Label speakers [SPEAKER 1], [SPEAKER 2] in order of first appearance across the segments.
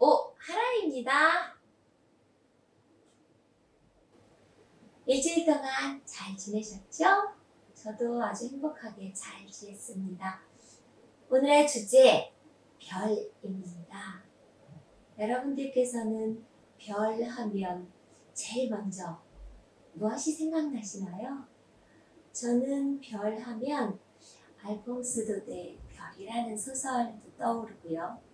[SPEAKER 1] 오, 하라입니다. 일주일 동안 잘 지내셨죠? 저도 아주 행복하게 잘 지냈습니다. 오늘의 주제, 별입니다. 여러분들께서는 별 하면 제일 먼저 무엇이 생각나시나요? 저는 별 하면 알퐁스 도데 별이라는 소설도 떠오르고요.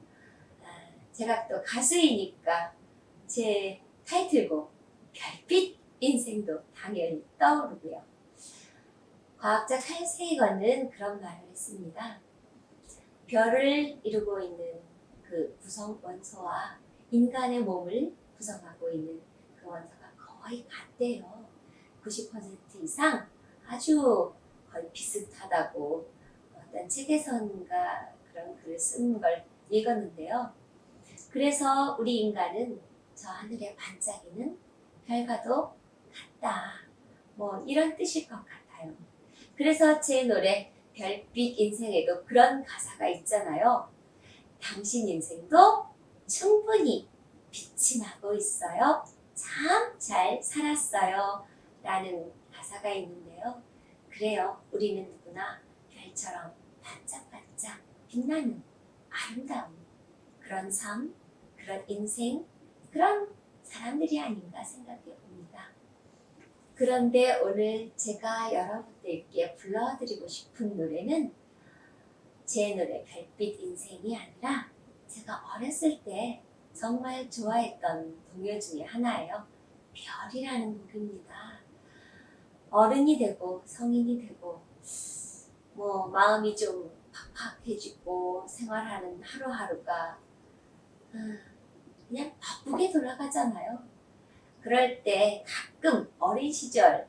[SPEAKER 1] 아, 제가 또 가수이니까 제 타이틀곡 별빛 인생도 당연히 떠오르고요. 과학자 칼 세이건은 그런 말을 했습니다. 별을 이루고 있는 그 구성 원소와 인간의 몸을 구성하고 있는 그 원소가 거의 같대요. 90% 이상 아주 거의 비슷하다고 어떤 책에선가 그런 글을 쓴 걸 읽었는데요. 그래서 우리 인간은 저 하늘에 반짝이는 별과도 같다. 뭐 이런 뜻일 것 같아요. 그래서 제 노래 별빛 인생에도 그런 가사가 있잖아요. 당신 인생도 충분히 빛이 나고 있어요. 참 잘 살았어요. 라는 가사가 있는데요. 그래요. 우리는 누구나 별처럼 반짝반짝 빛나는 아름다운 그런 삶, 그런 인생, 그런 사람들이 아닌가 생각해 봅니다. 그런데 오늘 제가 여러분들께 불러드리고 싶은 노래는 제 노래 별빛 인생이 아니라 제가 어렸을 때 정말 좋아했던 동요 중에 하나예요. 별이라는 곡입니다. 어른이 되고 성인이 되고 뭐 마음이 좀 팍팍해지고 생활하는 하루하루가 아, 그냥 바쁘게 돌아가잖아요. 그럴 때 가끔 어린 시절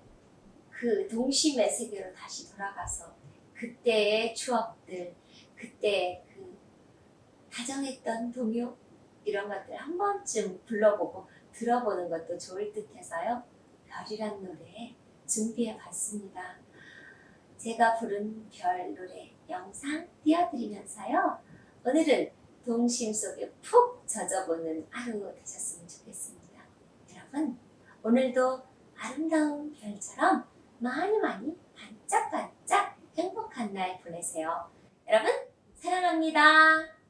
[SPEAKER 1] 그 동심의 세계로 다시 돌아가서 그때의 추억들, 그때 그 다정했던 동요 이런 것들 한 번쯤 불러보고 들어보는 것도 좋을 듯 해서요. 별이란 노래 준비해 봤습니다. 제가 부른 별 노래 영상 띄워드리면서요. 오늘은 동심 속에 푹 젖어보는 하루 되셨으면 좋겠습니다. 여러분, 오늘도 아름다운 별처럼 많이 많이 반짝반짝 행복한 날 보내세요. 여러분, 사랑합니다.